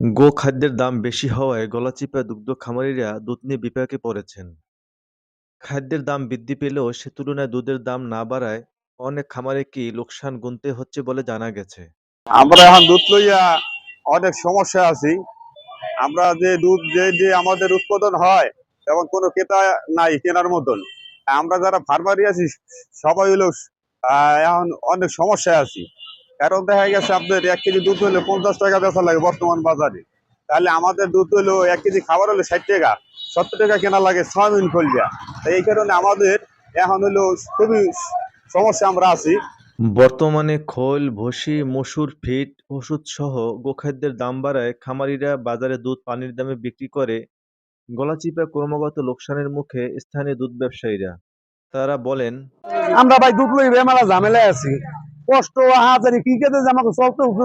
গোখাদ্যের দাম বেশি হওয়ায় গলাচিপা দুগ্ধ খামারিরা দুধ নিয়ে বিপাকে পড়েছেন। খাদ্যের দাম বৃদ্ধি পেলেও সে তুলনায় দুধের দাম না বাড়ায় অনেক খামারে কি লোকসান গুনতে হচ্ছে বলে জানা গেছে। আমরা এখন দুধ লইয়া অনেক সমস্যা আছি। আমরা যে দুধ যে যে আমাদের উৎপাদন হয় তেমন কোনো ক্রেতা নাই কেনার মতন, আমরা যারা ফার্মারি আছি, সবাই হলো এখন অনেক সমস্যায় আছি। কারণ দেখা গেছে আপনার এক কেজি দুধ হলে পঞ্চাশ টাকা বেচা লাগে বর্তমান বাজারে। তাহলে আমাদের দুধ হলো এক কেজি খাবার হলে ষাট টাকা সত্তর টাকা কেনা লাগে ছয় মিন ফলিয়া। তাই এই কারণে আমাদের এখন হলো খুবই সমস্যা আমরা আছি। বর্তমানে খোল ভুসি মসুর ফিট ওষুধ সহ গোখাদ্যের দাম বাড়ায় খামারিরা বাজারে দুধ পানির দামে বিক্রি করে। গলাচিপা ক্রমাগত লোকসানের মুখে স্থানীয় দুধ ব্যবসায়ীরা। তারা বলেন আমরা ভাই দুধ লই বেমারা ঝামেলায় আছি। কষ্ট হাজারি কি কেটে যে আমাকে চলতে উঠে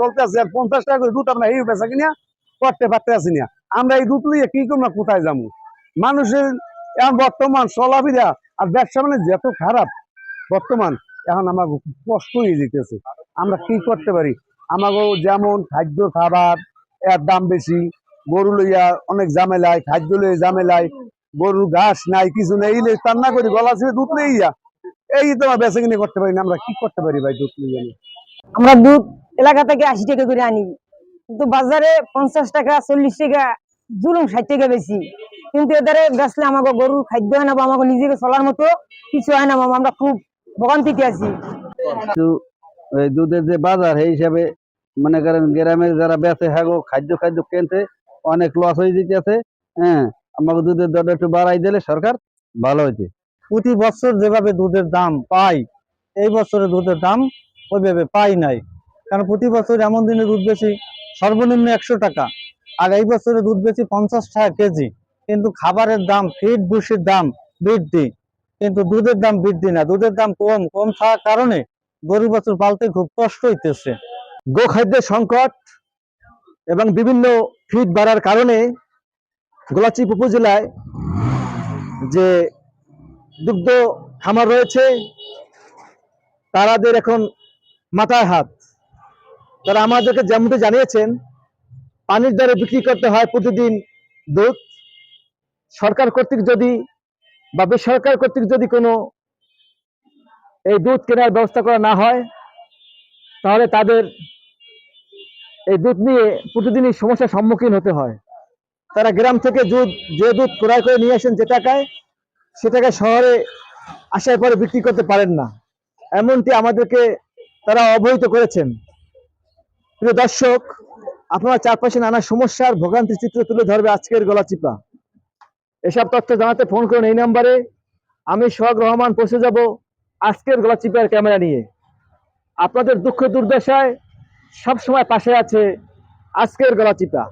চলতে আছে, আর পঞ্চাশ টাকা করে দুধ আমরা এই বেচা কিনা করতে পারতে আছি না। আমরা এই দুধ লইয়ে কি করব, কোথায় যাব? মানুষের এখন বর্তমান চলাফেরা আর ব্যবসা মানে যত খারাপ, বর্তমান এখন আমার কষ্ট হয়ে যেতেছে আমরা কি করতে পারি? আমাকে যেমন খাদ্য খাবার এর দাম বেশি, গরু লইয়া অনেক ঝামেলায়, খাদ্য লইয়া ঝামেলায়, গরুর ঘাস নাই, কিছু নেই, এই রান্না করি, গলা ছেড়ে দুধ নেই এই তো আমরা কিনে করতে পারি না আমরা কি করতে পারি ভাই দুধ নিয়ে? আমরা দুধ এলাকা থেকে আশি টাকা করে আনি। কিন্তু বাজারে পঞ্চাশ টাকা চল্লিশ টাকা জুলুম ষাট টাকা বেশি। কিন্তু এদের বেচলে আমাকে গরুর খাদ্য হয় না বা আমাকে নিজেকে চলার মতো কিছু হয় না আমরা খুব ভোগান্তিতে আছি। এই দুধের যে বাজার সেই হিসাবে মনে করেন গ্রামের যারা বেচে হ্যাঁ গো, খাদ্য খাদ্য কিনতে অনেক লস হয়ে যেতেছে হ্যাঁ। আমাকে দুধের দরটা একটু বাড়াই দিলে সরকার ভালো হইতে। প্রতি বছর যেভাবে দুধের দাম পাই, এই বছরে দুধের দাম ওইভাবে পাই নাই। কারণ প্রতি বছর এমন দিনে দুধ বেশি, সর্বনিম্ন একশো টাকা। আর এই বছরে দুধ বেশি পঞ্চাশ টাকা কেজি। কিন্তু খাবারের দাম ফিড ভুষির দাম বৃদ্ধি। কিন্তু দুধের দাম বৃদ্ধি না। দুধের দাম কম কম থাকার কারণে গরু বছর পালতে খুব কষ্ট হইতেছে। গোখাদ্যের সংকট এবং বিভিন্ন ফিড বাড়ার কারণে গোলাচিপ উপজেলায় যে দুগ্ধ খামার রয়েছে। তারাদের এখন মাথায় হাত। তারা আমাদেরকে যেমনটি জানিয়েছেন, পানির দরে বিক্রি করতে হয় প্রতিদিন দুধ। সরকার কর্তৃক যদি বা বেসরকার কর্তৃক যদি কোনো এই দুধ কেনার ব্যবস্থা করা না হয়, তাহলে তাদের এই দুধ নিয়ে প্রতিদিনই সমস্যার সম্মুখীন হতে হয়। তারা গ্রাম থেকে দুধ, যে দুধ ক্রয় করে নিয়ে আসেন যে টাকায় সে টাকায় শহরে আসার পরে বিক্রি করতে পারেন না। এমনটি আমাদেরকে তারা অবহিত করেছেন। প্রিয় দর্শক, আপনারা চারপাশে নানা সমস্যার ভোগান্তি চিত্র তুলে ধরবে আজকের গলাচিপা। এসব তথ্য জানাতে ফোন করুন এই নাম্বারে। আমি সোহাগ রহমান পৌঁছে যাব আজকের গলাচিপার ক্যামেরা নিয়ে। আপনাদের দুঃখ দুর্দশায় সবসময় পাশে আছে আজকের গলাচিপা।